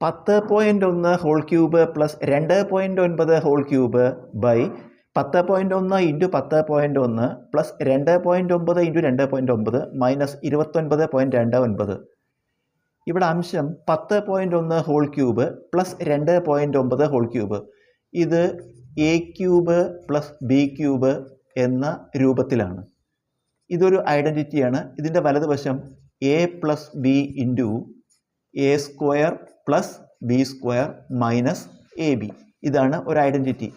പത്ത് പോയിന്റ് ഒന്ന് whole cube plus രണ്ട് പോയിന്റ് ഒൻപത് ഹോൾ ക്യൂബ് ബൈ പത്ത് പോയിന്റ് ഒന്ന് ഇന്റു പത്ത് പോയിന്റ് ഒന്ന് പ്ലസ് രണ്ട് പോയിന്റ് ഒമ്പത് ഇന്റു രണ്ട് പോയിന്റ് ഒമ്പത് മൈനസ് ഇരുപത്തൊൻപത് പോയിന്റ് രണ്ട് ഒൻപത്. ഇവിടെ അംശം പത്ത് പോയിന്റ് ഒന്ന് ഹോൾ ക്യൂബ് പ്ലസ് രണ്ട് പോയിന്റ് ഒമ്പത് ഹോൾ ക്യൂബ് ഇത് A cube plus B cube എന്ന രൂപത്തിലാണ്. ഇതൊരു ഐഡന്റിറ്റിയാണ് ഇതിന്റെ വലതുവശം A plus B into A square plus B square minus A B ഇതാണ് ഒരു identity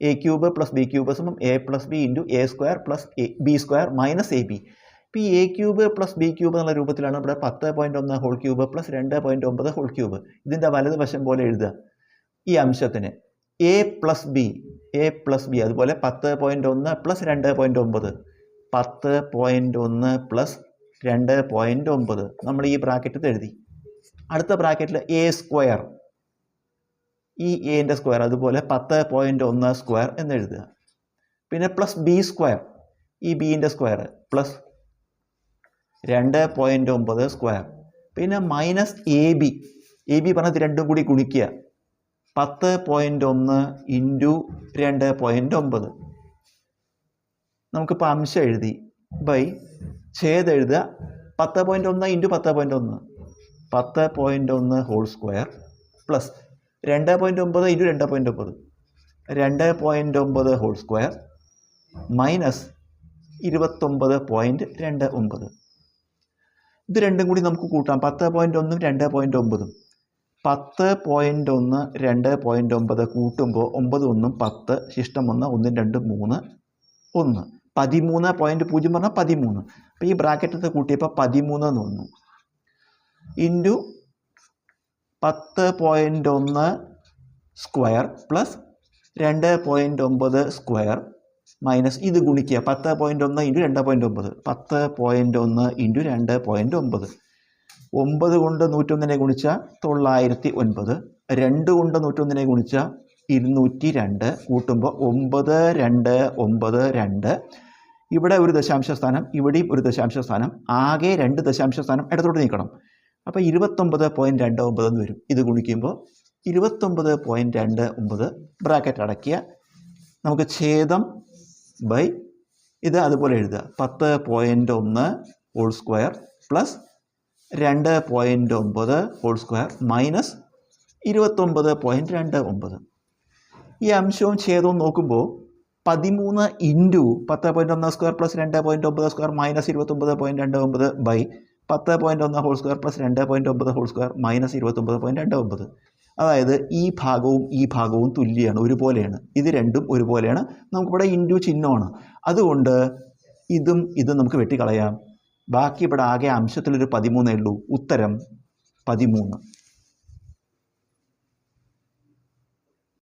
A cube plus B cube സമം A plus B into A square plus A B square minus A B ഇപ്പോൾ ഈ A cube plus B cube എന്നുള്ള രൂപത്തിലാണ് ഇവിടെ പത്ത് point ഒന്ന് ഹോൾ ക്യൂബ് പ്ലസ് രണ്ട് പോയിന്റ് ഒമ്പത് ഹോൾ ക്യൂബ് ഇതിന്റെ വലതുവശം പോലെ എഴുതുക. ഈ അംശത്തിന് A plus B A plus B അതുപോലെ പത്ത് പോയിന്റ് ഒന്ന് പ്ലസ് രണ്ട് പോയിന്റ് ഒമ്പത്. പത്ത് പോയിന്റ് ഒന്ന് പ്ലസ് രണ്ട് പോയിന്റ് ഒമ്പത്. നമ്മൾ ഈ ബ്രാക്കറ്റിൽ എഴുതി. അടുത്ത ബ്രാക്കറ്റിൽ എ സ്ക്വയർ ഈ എന്റെ സ്ക്വയർ അതുപോലെ പത്ത് പോയിന്റ് ഒന്ന് സ്ക്വയർ എന്ന് എഴുതുക. പിന്നെ പ്ലസ് ബി സ്ക്വയർ ഈ ബീന്റെ സ്ക്വയർ പ്ലസ് രണ്ട് പോയിന്റ് ഒമ്പത് സ്ക്വയർ പിന്നെ minus A B A B പറഞ്ഞത് രണ്ടും കൂടി ഗുണിക്കുക. പത്ത് പോയിന്റ് ഒന്ന് ഇന്റു രണ്ട് പോയിന്റ് ഒമ്പത്. നമുക്കിപ്പോൾ അംശം എഴുതി. ബൈ ഛേദ് എഴുതുക പത്ത് പോയിന്റ് ഒന്ന് ഇന്റു പത്ത് പോയിന്റ് ഒന്ന്. പത്ത് പോയിന്റ് ഒന്ന് ഹോൾ സ്ക്വയർ പ്ലസ് രണ്ട് പോയിന്റ് ഒമ്പത് ഇന്റു രണ്ട് പോയിന്റ് ഒമ്പത്. രണ്ട് പോയിന്റ് ഒമ്പത് ഹോൾ സ്ക്വയർ മൈനസ് ഇരുപത്തൊമ്പത് പോയിന്റ് രണ്ട് ഒമ്പത്. ഇത് രണ്ടും കൂടി നമുക്ക് കൂട്ടാം. പത്ത് പോയിന്റ് ഒന്നും രണ്ട് പോയിന്റ് ഒമ്പതും. പത്ത് പോയിന്റ് ഒന്ന് രണ്ട് പോയിന്റ് ഒമ്പത് കൂട്ടുമ്പോൾ ഒമ്പത് ഒന്നും പത്ത് ശിഷ്ടം ഒന്ന് ഒന്നും രണ്ടും മൂന്ന് ഒന്ന്. പതിമൂന്ന് പോയിന്റ് പൂജ്യം പറഞ്ഞാൽ പതിമൂന്ന്. അപ്പോൾ ഈ ബ്രാക്കറ്റത്ത് കൂട്ടിയപ്പോൾ പതിമൂന്ന് എന്ന് വന്നു. ഇന്റു പത്ത് പോയിന്റ് ഒന്ന് സ്ക്വയർ പ്ലസ് രണ്ട് പോയിന്റ് ഒമ്പത് സ്ക്വയർ മൈനസ് ഇത് ഗുണിക്കുക. പത്ത് പോയിന്റ് ഒന്ന് ഇന്റു രണ്ട് പോയിന്റ് ഒമ്പത്. പത്ത് പോയിന്റ് ഒന്ന് ഇന്റു രണ്ട് പോയിന്റ് ഒമ്പത്. ഒമ്പത് കൊണ്ട് നൂറ്റൊന്നിനെ ഗുണിച്ചാൽ തൊള്ളായിരത്തി ഒൻപത്. രണ്ട് കൊണ്ട് നൂറ്റൊന്നിനെ ഗുണിച്ചാൽ ഇരുന്നൂറ്റി രണ്ട് കൂട്ടുമ്പോൾ ഒമ്പത് രണ്ട് ഒമ്പത് രണ്ട്. ഇവിടെ ഒരു ദശാംശ സ്ഥാനം ഇവിടെയും ഒരു ദശാംശ സ്ഥാനം ആകെ രണ്ട് ദശാംശ സ്ഥാനം ഇടത്തോട്ട് നീക്കണം. അപ്പോൾ ഇരുപത്തൊമ്പത് പോയിന്റ് രണ്ട് ഒമ്പത് എന്ന് വരും. ഇത് ഗുണിക്കുമ്പോൾ ഇരുപത്തൊമ്പത് പോയിന്റ് രണ്ട് ഒമ്പത് ബ്രാക്കറ്റ് അടക്കിയ നമുക്ക് ഛേദം ബൈ ഇത് അതുപോലെ എഴുതുക. പത്ത് പോയിന്റ് ഒന്ന് ഹോൾ സ്ക്വയർ പ്ലസ് രണ്ട് പോയിന്റ് ഒമ്പത് ഹോൾ സ്ക്വയർ മൈനസ് ഇരുപത്തൊമ്പത് പോയിന്റ് രണ്ട് ഒമ്പത്. ഈ അംശവും ഛേദവും നോക്കുമ്പോൾ പതിമൂന്ന് ഇന്റു പത്ത് പോയിന്റ് ഒന്ന് സ്ക്വയർ പ്ലസ് രണ്ട് പോയിന്റ് ഒമ്പത് സ്ക്വയർ മൈനസ് ഇരുപത്തൊമ്പത് പോയിന്റ് രണ്ട് ഒമ്പത് ബൈ പത്ത് പോയിന്റ് ഒന്ന് ഹോൾ സ്ക്വയർ പ്ലസ് രണ്ട് പോയിന്റ് ഒമ്പത് ഹോൾ സ്ക്വയർ മൈനസ് ഇരുപത്തൊമ്പത് പോയിന്റ് രണ്ട് ഒമ്പത്. അതായത് ഈ ഭാഗവും ഈ ഭാഗവും തുല്യമാണ് ഒരുപോലെയാണ്. ഇത് രണ്ടും ഒരുപോലെയാണ്. നമുക്കിവിടെ ഇന്റു ചിഹ്നമാണ്. അതുകൊണ്ട് ഇതും ഇതും നമുക്ക് വെട്ടിക്കളയാം. ബാക്കി ഇവിടെ ആകെ അംശത്തിലൊരു പതിമൂന്നേ ഉള്ളൂ. ഉത്തരം പതിമൂന്ന്.